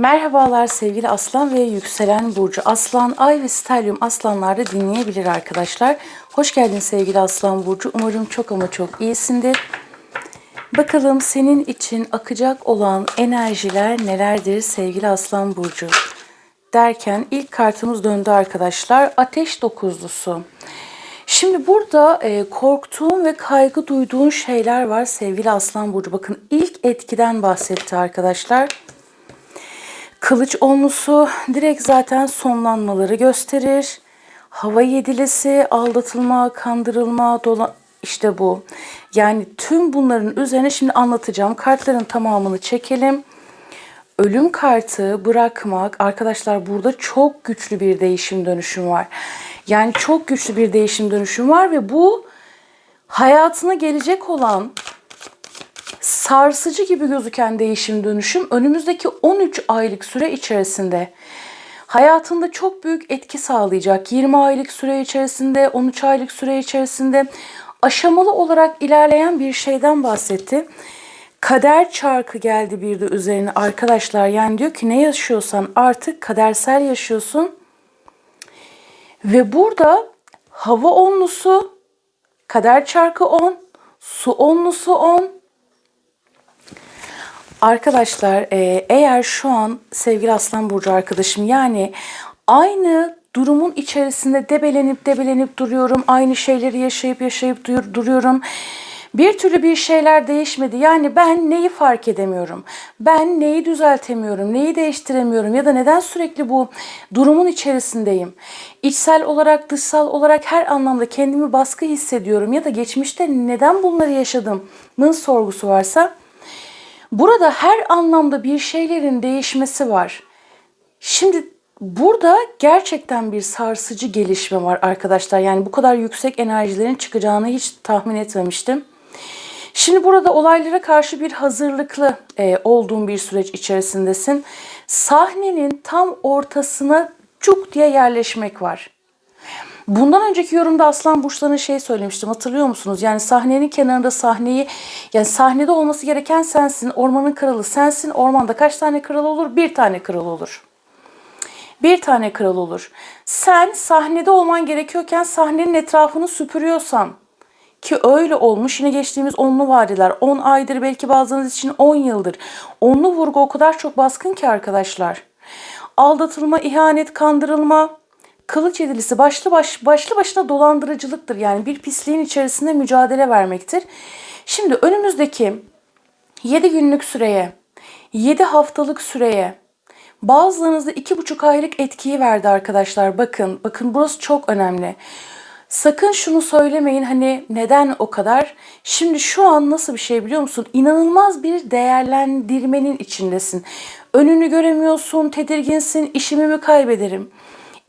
Merhabalar sevgili Aslan ve Yükselen Burcu. Aslan, Ay ve Stelyum Aslanlarda dinleyebilir arkadaşlar. Hoş geldin sevgili Aslan Burcu. Umarım çok ama çok iyisindir. Bakalım senin için akacak olan enerjiler nelerdir sevgili Aslan Burcu? Derken ilk kartımız döndü arkadaşlar. Ateş dokuzlusu. Şimdi burada e, korktuğun ve kaygı duyduğun şeyler var sevgili Aslan Burcu. Bakın ilk etkiden bahsetti arkadaşlar. Kılıç olmusu direkt zaten sonlanmaları gösterir. Hava yedilisi, aldatılma, kandırılma, dola işte bu. Yani tüm bunların üzerine şimdi anlatacağım. Kartların tamamını çekelim. Ölüm kartı bırakmak arkadaşlar burada çok güçlü bir değişim dönüşüm var. Yani çok güçlü bir değişim dönüşüm var ve bu hayatına gelecek olan sarsıcı gibi gözüken değişim dönüşüm önümüzdeki 13 aylık süre içerisinde hayatında çok büyük etki sağlayacak. 20 aylık süre içerisinde, 13 aylık süre içerisinde aşamalı olarak ilerleyen bir şeyden bahsetti. Kader çarkı geldi bir de üzerine arkadaşlar. Yani diyor ki ne yaşıyorsan artık kadersel yaşıyorsun. Ve burada hava onlusu, kader çarkı 10, su onlusu 10, Arkadaşlar e, eğer şu an sevgili Aslan Burcu arkadaşım yani aynı durumun içerisinde debelenip debelenip duruyorum. Aynı şeyleri yaşayıp yaşayıp duruyorum. Bir türlü bir şeyler değişmedi. Yani ben neyi fark edemiyorum? Ben neyi düzeltemiyorum? Neyi değiştiremiyorum? Ya da neden sürekli bu durumun içerisindeyim? İçsel olarak, dışsal olarak her anlamda kendimi baskı hissediyorum. Ya da geçmişte neden bunları yaşadımın sorgusu varsa Burada her anlamda bir şeylerin değişmesi var. Şimdi burada gerçekten bir sarsıcı gelişme var arkadaşlar. Yani bu kadar yüksek enerjilerin çıkacağını hiç tahmin etmemiştim. Şimdi burada olaylara karşı bir hazırlıklı e, olduğun bir süreç içerisindesin. Sahnenin tam ortasına cuk diye yerleşmek var. Bundan önceki yorumda Aslan Burçları'na şey söylemiştim hatırlıyor musunuz? Yani sahnenin kenarında sahneyi yani sahnede olması gereken sensin. Ormanın kralı sensin. Ormanda kaç tane kral olur? Bir tane kral olur. Bir tane kral olur. Sen sahnede olman gerekiyorken sahnenin etrafını süpürüyorsan ki öyle olmuş yine geçtiğimiz onlu vadeler 10 aydır belki bazılarınız için 10 yıldır. Onlu vurgu o kadar çok baskın ki arkadaşlar. Aldatılma, ihanet, kandırılma, Kılıç yedilisi başlı baş, başlı başına dolandırıcılıktır. Yani bir pisliğin içerisinde mücadele vermektir. Şimdi önümüzdeki 7 günlük süreye, 7 haftalık süreye bazılarınızda 2,5 aylık etkiyi verdi arkadaşlar. Bakın, bakın burası çok önemli. Sakın şunu söylemeyin hani neden o kadar? Şimdi şu an nasıl bir şey biliyor musun? İnanılmaz bir değerlendirmenin içindesin. Önünü göremiyorsun, tedirginsin, işimi mi kaybederim?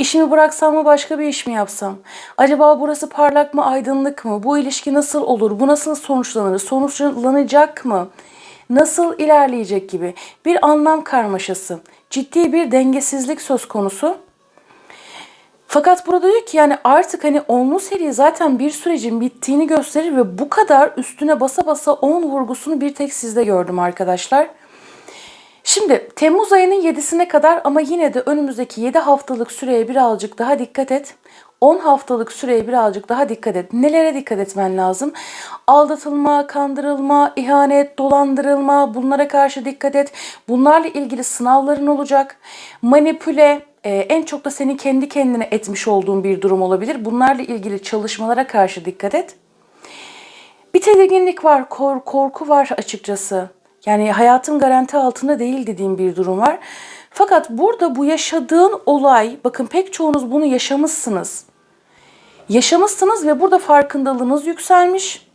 İşimi bıraksam mı başka bir iş mi yapsam? Acaba burası parlak mı aydınlık mı? Bu ilişki nasıl olur? Bu nasıl sonuçlanır? Sonuçlanacak mı? Nasıl ilerleyecek gibi bir anlam karmaşası, ciddi bir dengesizlik söz konusu. Fakat burada diyor ki yani artık hani onlu seri zaten bir sürecin bittiğini gösterir ve bu kadar üstüne basa basa on vurgusunu bir tek sizde gördüm arkadaşlar. Şimdi Temmuz ayının 7'sine kadar ama yine de önümüzdeki 7 haftalık süreye birazcık daha dikkat et. 10 haftalık süreye birazcık daha dikkat et. Nelere dikkat etmen lazım? Aldatılma, kandırılma, ihanet, dolandırılma bunlara karşı dikkat et. Bunlarla ilgili sınavların olacak. Manipüle, e, en çok da senin kendi kendine etmiş olduğun bir durum olabilir. Bunlarla ilgili çalışmalara karşı dikkat et. Bir tedirginlik var, kor, korku var açıkçası. Yani hayatım garanti altında değil dediğim bir durum var. Fakat burada bu yaşadığın olay, bakın pek çoğunuz bunu yaşamışsınız. Yaşamışsınız ve burada farkındalığınız yükselmiş.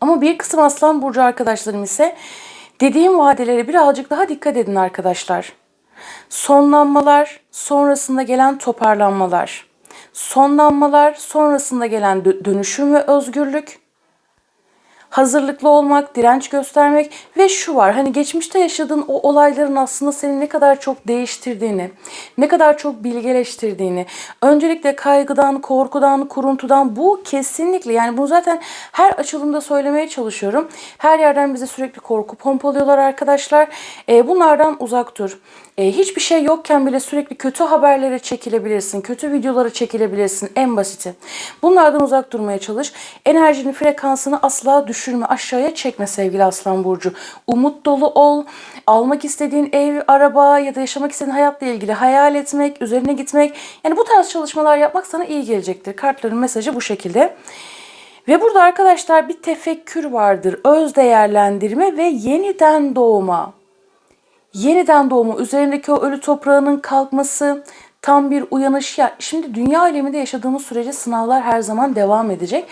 Ama bir kısım Aslan Burcu arkadaşlarım ise dediğim vadelere birazcık daha dikkat edin arkadaşlar. Sonlanmalar, sonrasında gelen toparlanmalar. Sonlanmalar, sonrasında gelen dönüşüm ve özgürlük hazırlıklı olmak, direnç göstermek ve şu var hani geçmişte yaşadığın o olayların aslında seni ne kadar çok değiştirdiğini, ne kadar çok bilgeleştirdiğini, öncelikle kaygıdan, korkudan, kuruntudan bu kesinlikle yani bunu zaten her açılımda söylemeye çalışıyorum. Her yerden bize sürekli korku pompalıyorlar arkadaşlar. E, bunlardan uzak dur. E, hiçbir şey yokken bile sürekli kötü haberlere çekilebilirsin. Kötü videolara çekilebilirsin. En basiti. Bunlardan uzak durmaya çalış. Enerjinin frekansını asla düşürme. Aşağıya çekme sevgili Aslan Burcu. Umut dolu ol. Almak istediğin ev, araba ya da yaşamak istediğin hayatla ilgili hayal etmek, üzerine gitmek. Yani bu tarz çalışmalar yapmak sana iyi gelecektir. Kartların mesajı bu şekilde. Ve burada arkadaşlar bir tefekkür vardır. Öz değerlendirme ve yeniden doğma. Yeniden doğma, üzerindeki o ölü toprağının kalkması, tam bir uyanış. Ya şimdi dünya aleminde yaşadığımız sürece sınavlar her zaman devam edecek.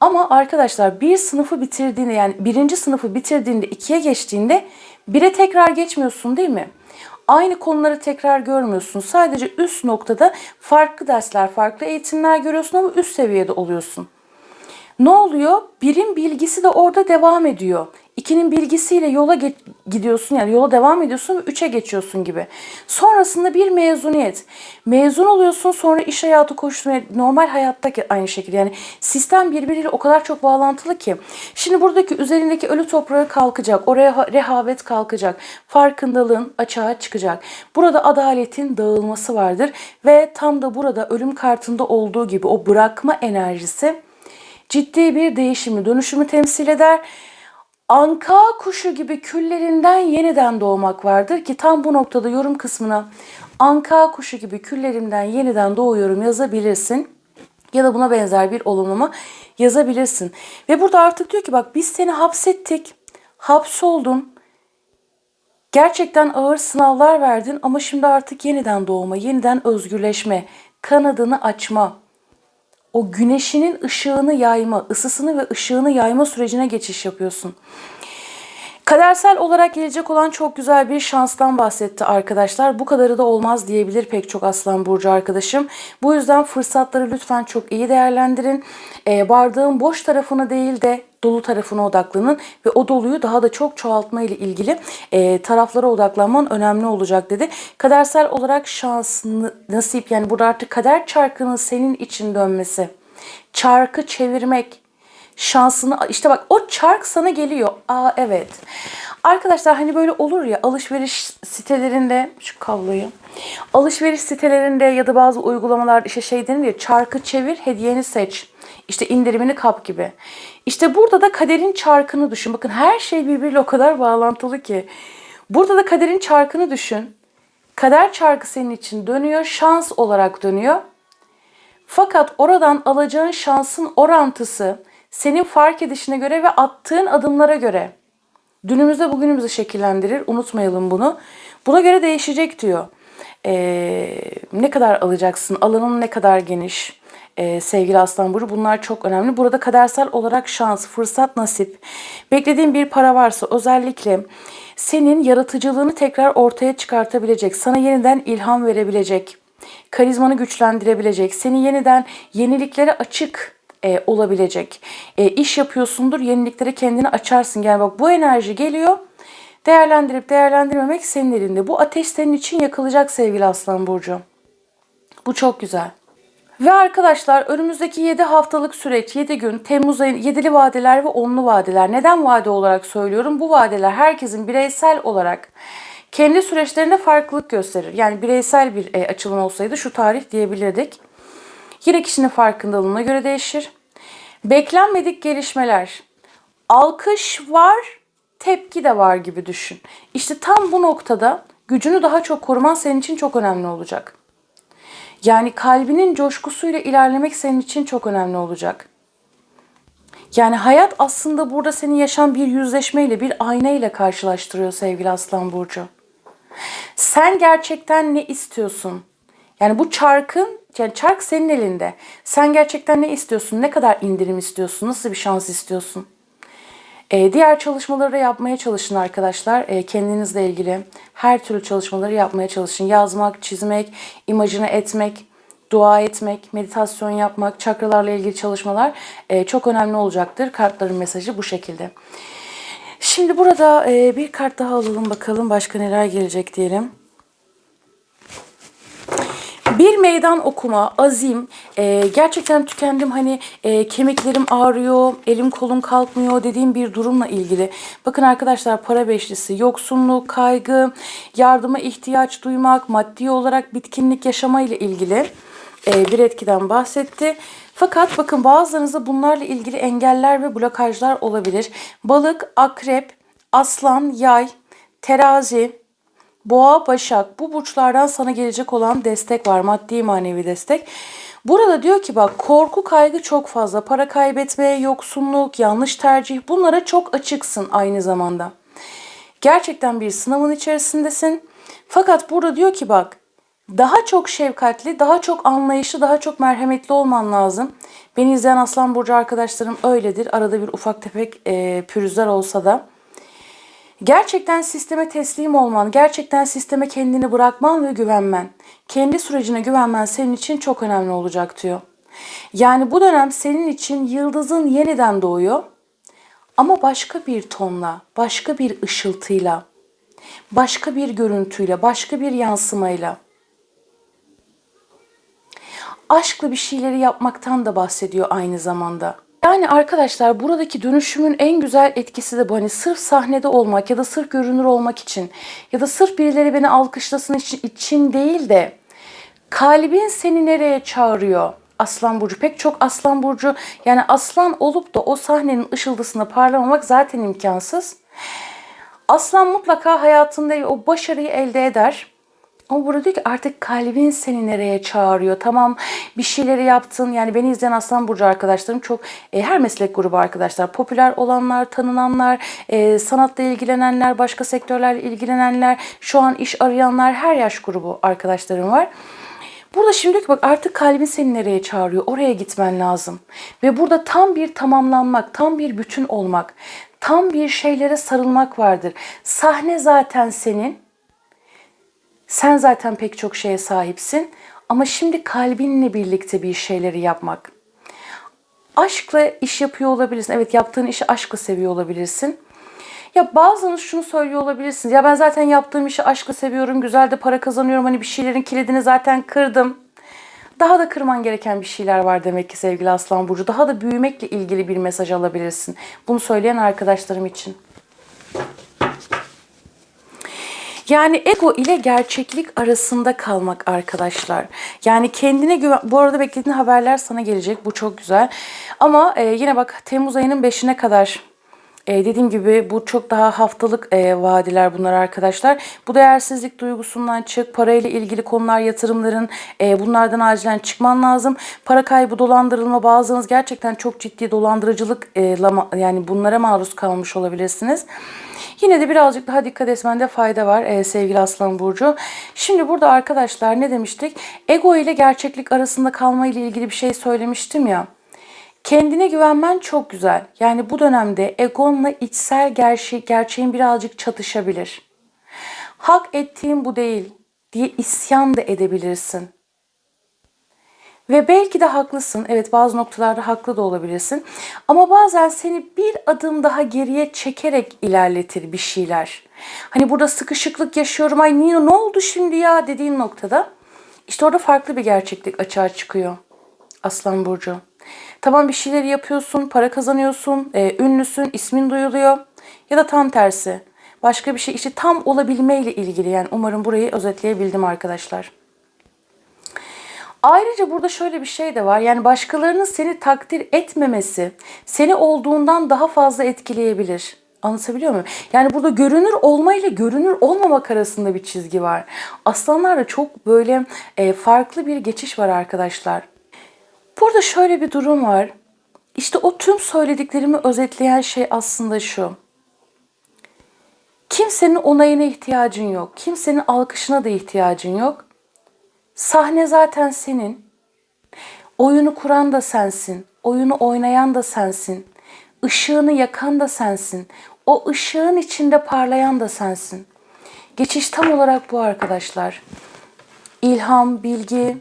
Ama arkadaşlar bir sınıfı bitirdiğinde yani birinci sınıfı bitirdiğinde ikiye geçtiğinde bire tekrar geçmiyorsun değil mi? Aynı konuları tekrar görmüyorsun. Sadece üst noktada farklı dersler, farklı eğitimler görüyorsun ama üst seviyede oluyorsun. Ne oluyor? Birin bilgisi de orada devam ediyor. İkinin bilgisiyle yola gidiyorsun yani yola devam ediyorsun ve üçe geçiyorsun gibi. Sonrasında bir mezuniyet. Mezun oluyorsun sonra iş hayatı koşturmaya normal hayatta aynı şekilde yani sistem birbiriyle o kadar çok bağlantılı ki. Şimdi buradaki üzerindeki ölü toprağı kalkacak. Oraya rehavet kalkacak. Farkındalığın açığa çıkacak. Burada adaletin dağılması vardır ve tam da burada ölüm kartında olduğu gibi o bırakma enerjisi ciddi bir değişimi, dönüşümü temsil eder. Anka kuşu gibi küllerinden yeniden doğmak vardır ki tam bu noktada yorum kısmına anka kuşu gibi küllerimden yeniden doğuyorum yazabilirsin. Ya da buna benzer bir olumlama yazabilirsin. Ve burada artık diyor ki bak biz seni hapsettik. Hapsoldun. Gerçekten ağır sınavlar verdin ama şimdi artık yeniden doğma, yeniden özgürleşme, kanadını açma, o güneşinin ışığını yayma, ısısını ve ışığını yayma sürecine geçiş yapıyorsun. Kadersel olarak gelecek olan çok güzel bir şanstan bahsetti arkadaşlar. Bu kadarı da olmaz diyebilir pek çok Aslan Burcu arkadaşım. Bu yüzden fırsatları lütfen çok iyi değerlendirin. Ee, bardağın boş tarafını değil de dolu tarafına odaklanın ve o doluyu daha da çok çoğaltma ile ilgili e, taraflara odaklanman önemli olacak dedi. Kadersel olarak şans, nasip yani burada artık kader çarkının senin için dönmesi, çarkı çevirmek, şansını işte bak o çark sana geliyor. Aa evet. Arkadaşlar hani böyle olur ya alışveriş sitelerinde şu kabloyu alışveriş sitelerinde ya da bazı uygulamalar işte şey denir ya çarkı çevir hediyeni seç. İşte indirimini kap gibi. İşte burada da kaderin çarkını düşün. Bakın her şey birbiriyle o kadar bağlantılı ki. Burada da kaderin çarkını düşün. Kader çarkı senin için dönüyor, şans olarak dönüyor. Fakat oradan alacağın şansın orantısı senin fark edişine göre ve attığın adımlara göre. Dünümüzde bugünümüzü şekillendirir. Unutmayalım bunu. Buna göre değişecek diyor. Ee, ne kadar alacaksın? Alanın ne kadar geniş? Ee, sevgili Aslan Burcu bunlar çok önemli. Burada kadersel olarak şans, fırsat, nasip. Beklediğin bir para varsa özellikle senin yaratıcılığını tekrar ortaya çıkartabilecek, sana yeniden ilham verebilecek, karizmanı güçlendirebilecek, seni yeniden yeniliklere açık e, olabilecek. E, iş yapıyorsundur, yeniliklere kendini açarsın. Yani bak bu enerji geliyor. Değerlendirip değerlendirmemek senin elinde. Bu ateş senin için yakılacak sevgili Aslan Burcu. Bu çok güzel. Ve arkadaşlar önümüzdeki 7 haftalık süreç 7 gün Temmuz ayı 7'li vadeler ve 10'lu vadeler. Neden vade olarak söylüyorum? Bu vadeler herkesin bireysel olarak kendi süreçlerinde farklılık gösterir. Yani bireysel bir e, açılım olsaydı şu tarih diyebilirdik. Yine kişinin farkındalığına göre değişir. Beklenmedik gelişmeler. Alkış var, tepki de var gibi düşün. İşte tam bu noktada gücünü daha çok koruman senin için çok önemli olacak. Yani kalbinin coşkusuyla ilerlemek senin için çok önemli olacak. Yani hayat aslında burada seni yaşam bir yüzleşmeyle, bir ayna ile karşılaştırıyor sevgili Aslan Burcu. Sen gerçekten ne istiyorsun? Yani bu çarkın, yani çark senin elinde. Sen gerçekten ne istiyorsun? Ne kadar indirim istiyorsun? Nasıl bir şans istiyorsun? Ee, diğer çalışmaları yapmaya çalışın arkadaşlar. Ee, kendinizle ilgili her türlü çalışmaları yapmaya çalışın. Yazmak, çizmek, imajını etmek, dua etmek, meditasyon yapmak, çakralarla ilgili çalışmalar e, çok önemli olacaktır. Kartların mesajı bu şekilde. Şimdi burada e, bir kart daha alalım bakalım başka neler gelecek diyelim. Bir meydan okuma, azim, e, gerçekten tükendim hani e, kemiklerim ağrıyor, elim kolum kalkmıyor dediğim bir durumla ilgili. Bakın arkadaşlar para beşlisi, yoksunluk, kaygı, yardıma ihtiyaç duymak, maddi olarak bitkinlik yaşama ile ilgili e, bir etkiden bahsetti. Fakat bakın bazılarınızda bunlarla ilgili engeller ve blokajlar olabilir. Balık, akrep, aslan, yay, terazi, Boğa, Başak bu burçlardan sana gelecek olan destek var. Maddi manevi destek. Burada diyor ki bak korku kaygı çok fazla. Para kaybetme, yoksunluk, yanlış tercih bunlara çok açıksın aynı zamanda. Gerçekten bir sınavın içerisindesin. Fakat burada diyor ki bak daha çok şefkatli, daha çok anlayışlı, daha çok merhametli olman lazım. Beni izleyen Aslan Burcu arkadaşlarım öyledir. Arada bir ufak tefek e, pürüzler olsa da. Gerçekten sisteme teslim olman, gerçekten sisteme kendini bırakman ve güvenmen, kendi sürecine güvenmen senin için çok önemli olacak diyor. Yani bu dönem senin için yıldızın yeniden doğuyor ama başka bir tonla, başka bir ışıltıyla, başka bir görüntüyle, başka bir yansımayla. Aşkla bir şeyleri yapmaktan da bahsediyor aynı zamanda. Yani arkadaşlar buradaki dönüşümün en güzel etkisi de bu. Hani sırf sahnede olmak ya da sırf görünür olmak için ya da sırf birileri beni alkışlasın için, için değil de kalbin seni nereye çağırıyor? Aslan burcu pek çok aslan burcu yani aslan olup da o sahnenin ışıldısında parlamamak zaten imkansız. Aslan mutlaka hayatında o başarıyı elde eder. Ama burada diyor ki artık kalbin seni nereye çağırıyor. Tamam bir şeyleri yaptın. Yani beni izleyen Aslan Burcu arkadaşlarım çok e, her meslek grubu arkadaşlar. Popüler olanlar, tanınanlar, e, sanatla ilgilenenler, başka sektörlerle ilgilenenler, şu an iş arayanlar her yaş grubu arkadaşlarım var. Burada şimdi ki bak artık kalbin seni nereye çağırıyor? Oraya gitmen lazım. Ve burada tam bir tamamlanmak, tam bir bütün olmak, tam bir şeylere sarılmak vardır. Sahne zaten senin. Sen zaten pek çok şeye sahipsin ama şimdi kalbinle birlikte bir şeyleri yapmak. Aşkla iş yapıyor olabilirsin. Evet yaptığın işi aşkla seviyor olabilirsin. Ya bazınız şunu söylüyor olabilirsiniz. Ya ben zaten yaptığım işi aşkla seviyorum. Güzel de para kazanıyorum. Hani bir şeylerin kilidini zaten kırdım. Daha da kırman gereken bir şeyler var demek ki sevgili Aslan Burcu. Daha da büyümekle ilgili bir mesaj alabilirsin. Bunu söyleyen arkadaşlarım için. Yani ego ile gerçeklik arasında kalmak arkadaşlar. Yani kendine güven... Bu arada beklediğin haberler sana gelecek. Bu çok güzel. Ama e, yine bak Temmuz ayının 5'ine kadar e, dediğim gibi bu çok daha haftalık e, vadiler bunlar arkadaşlar. Bu değersizlik duygusundan çık. Parayla ilgili konular, yatırımların e, bunlardan acilen çıkman lazım. Para kaybı, dolandırılma bazınız gerçekten çok ciddi dolandırıcılık e, yani bunlara maruz kalmış olabilirsiniz. Yine de birazcık daha dikkat etmende fayda var e, sevgili Aslan Burcu. Şimdi burada arkadaşlar ne demiştik? Ego ile gerçeklik arasında kalma ile ilgili bir şey söylemiştim ya. Kendine güvenmen çok güzel. Yani bu dönemde egonla içsel gerçeği, gerçeğin birazcık çatışabilir. Hak ettiğim bu değil diye isyan da edebilirsin. Ve belki de haklısın. Evet bazı noktalarda haklı da olabilirsin. Ama bazen seni bir adım daha geriye çekerek ilerletir bir şeyler. Hani burada sıkışıklık yaşıyorum. Ay niye ne oldu şimdi ya dediğin noktada. işte orada farklı bir gerçeklik açığa çıkıyor. Aslan Burcu. Tamam bir şeyleri yapıyorsun, para kazanıyorsun, e, ünlüsün, ismin duyuluyor. Ya da tam tersi. Başka bir şey işte tam olabilmeyle ilgili. Yani umarım burayı özetleyebildim arkadaşlar. Ayrıca burada şöyle bir şey de var. Yani başkalarının seni takdir etmemesi seni olduğundan daha fazla etkileyebilir. Anlatabiliyor muyum? Yani burada görünür olma ile görünür olmamak arasında bir çizgi var. Aslanlarda çok böyle e, farklı bir geçiş var arkadaşlar. Burada şöyle bir durum var. İşte o tüm söylediklerimi özetleyen şey aslında şu. Kimsenin onayına ihtiyacın yok. Kimsenin alkışına da ihtiyacın yok. Sahne zaten senin. Oyunu kuran da sensin. Oyunu oynayan da sensin. Işığını yakan da sensin. O ışığın içinde parlayan da sensin. Geçiş tam olarak bu arkadaşlar. İlham, bilgi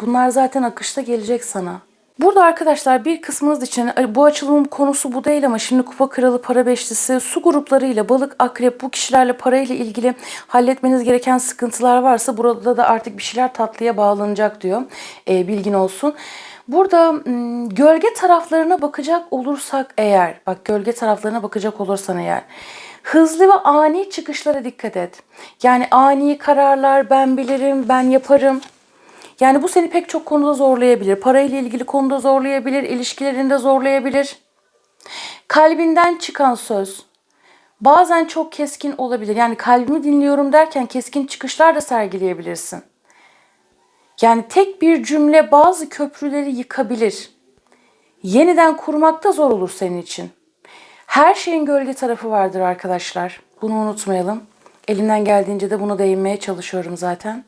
bunlar zaten akışta gelecek sana. Burada arkadaşlar bir kısmınız için bu açılımın konusu bu değil ama şimdi kupa kralı para beşlisi su gruplarıyla balık akrep bu kişilerle parayla ilgili halletmeniz gereken sıkıntılar varsa burada da artık bir şeyler tatlıya bağlanacak diyor. E, bilgin olsun. Burada gölge taraflarına bakacak olursak eğer bak gölge taraflarına bakacak olursan eğer hızlı ve ani çıkışlara dikkat et. Yani ani kararlar ben bilirim ben yaparım yani bu seni pek çok konuda zorlayabilir. Parayla ilgili konuda zorlayabilir, ilişkilerinde zorlayabilir. Kalbinden çıkan söz bazen çok keskin olabilir. Yani kalbimi dinliyorum derken keskin çıkışlar da sergileyebilirsin. Yani tek bir cümle bazı köprüleri yıkabilir. Yeniden kurmak da zor olur senin için. Her şeyin gölge tarafı vardır arkadaşlar. Bunu unutmayalım. Elimden geldiğince de buna değinmeye çalışıyorum zaten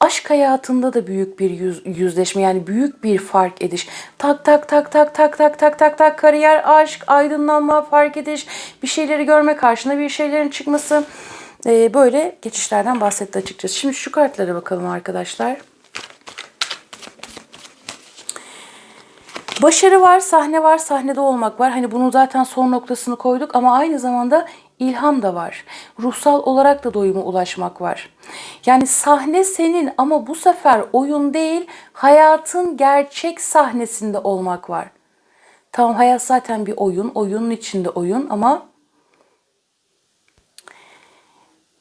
aşk hayatında da büyük bir yüz, yüzleşme yani büyük bir fark ediş. Tak tak tak tak tak tak tak tak tak kariyer, aşk, aydınlanma, fark ediş, bir şeyleri görme karşına bir şeylerin çıkması ee, böyle geçişlerden bahsetti açıkçası. Şimdi şu kartlara bakalım arkadaşlar. Başarı var, sahne var, sahnede olmak var. Hani bunun zaten son noktasını koyduk ama aynı zamanda ilham da var. Ruhsal olarak da doyuma ulaşmak var. Yani sahne senin ama bu sefer oyun değil, hayatın gerçek sahnesinde olmak var. Tamam hayat zaten bir oyun, oyunun içinde oyun ama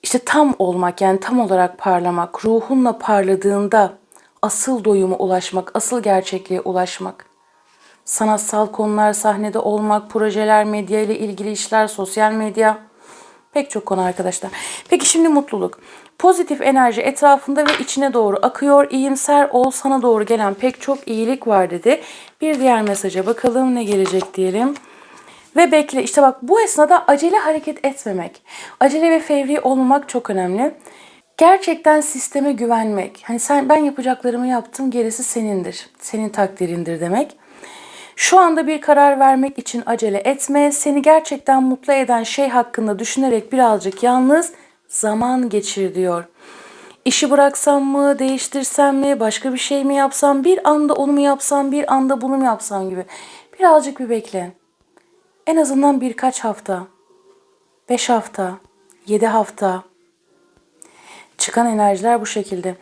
işte tam olmak yani tam olarak parlamak, ruhunla parladığında asıl doyuma ulaşmak, asıl gerçekliğe ulaşmak sanatsal konular sahnede olmak, projeler, medya ile ilgili işler, sosyal medya pek çok konu arkadaşlar. Peki şimdi mutluluk. Pozitif enerji etrafında ve içine doğru akıyor. İyimser ol sana doğru gelen pek çok iyilik var dedi. Bir diğer mesaja bakalım ne gelecek diyelim. Ve bekle işte bak bu esnada acele hareket etmemek. Acele ve fevri olmamak çok önemli. Gerçekten sisteme güvenmek. Hani sen ben yapacaklarımı yaptım gerisi senindir. Senin takdirindir demek. Şu anda bir karar vermek için acele etme. Seni gerçekten mutlu eden şey hakkında düşünerek birazcık yalnız zaman geçir diyor. İşi bıraksam mı, değiştirsem mi, başka bir şey mi yapsam, bir anda onu mu yapsam, bir anda bunu mu yapsam gibi. Birazcık bir bekle. En azından birkaç hafta, beş hafta, yedi hafta. Çıkan enerjiler bu şekilde.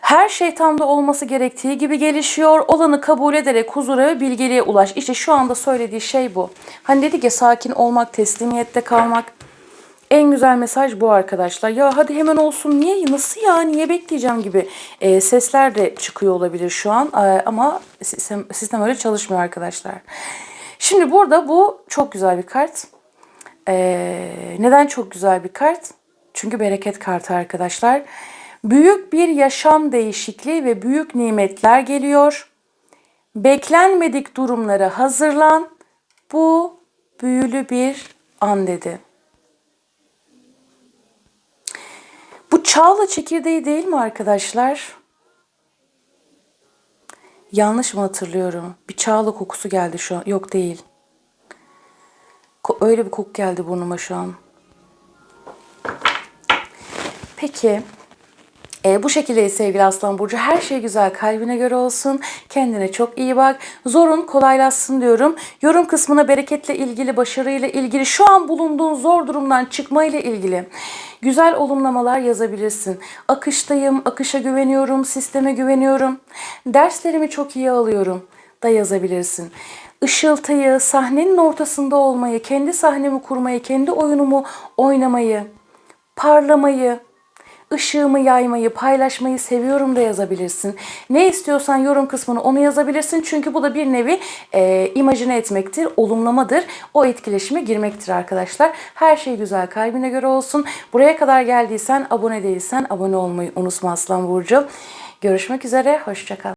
Her şey tam da olması gerektiği gibi gelişiyor. Olanı kabul ederek huzura ve bilgeliğe ulaş. İşte şu anda söylediği şey bu. Hani dedik ya sakin olmak, teslimiyette kalmak. En güzel mesaj bu arkadaşlar. Ya hadi hemen olsun niye nasıl ya niye bekleyeceğim gibi e, sesler de çıkıyor olabilir şu an e, ama sistem, sistem öyle çalışmıyor arkadaşlar. Şimdi burada bu çok güzel bir kart. E, neden çok güzel bir kart? Çünkü bereket kartı arkadaşlar. Büyük bir yaşam değişikliği ve büyük nimetler geliyor. Beklenmedik durumlara hazırlan. Bu büyülü bir an dedi. Bu çağla çekirdeği değil mi arkadaşlar? Yanlış mı hatırlıyorum? Bir çağla kokusu geldi şu an. Yok değil. Öyle bir koku geldi burnuma şu an. Peki e, bu şekilde sevgili Aslan Burcu. Her şey güzel kalbine göre olsun. Kendine çok iyi bak. Zorun kolaylaşsın diyorum. Yorum kısmına bereketle ilgili, başarıyla ilgili, şu an bulunduğun zor durumdan çıkmayla ilgili güzel olumlamalar yazabilirsin. Akıştayım, akışa güveniyorum, sisteme güveniyorum. Derslerimi çok iyi alıyorum da yazabilirsin. Işıltıyı, sahnenin ortasında olmayı, kendi sahnemi kurmayı, kendi oyunumu oynamayı, parlamayı, ışığımı yaymayı, paylaşmayı seviyorum da yazabilirsin. Ne istiyorsan yorum kısmını onu yazabilirsin. Çünkü bu da bir nevi e, imajine etmektir, olumlamadır. O etkileşime girmektir arkadaşlar. Her şey güzel kalbine göre olsun. Buraya kadar geldiysen, abone değilsen abone olmayı unutma Aslan Burcu. Görüşmek üzere, hoşçakal.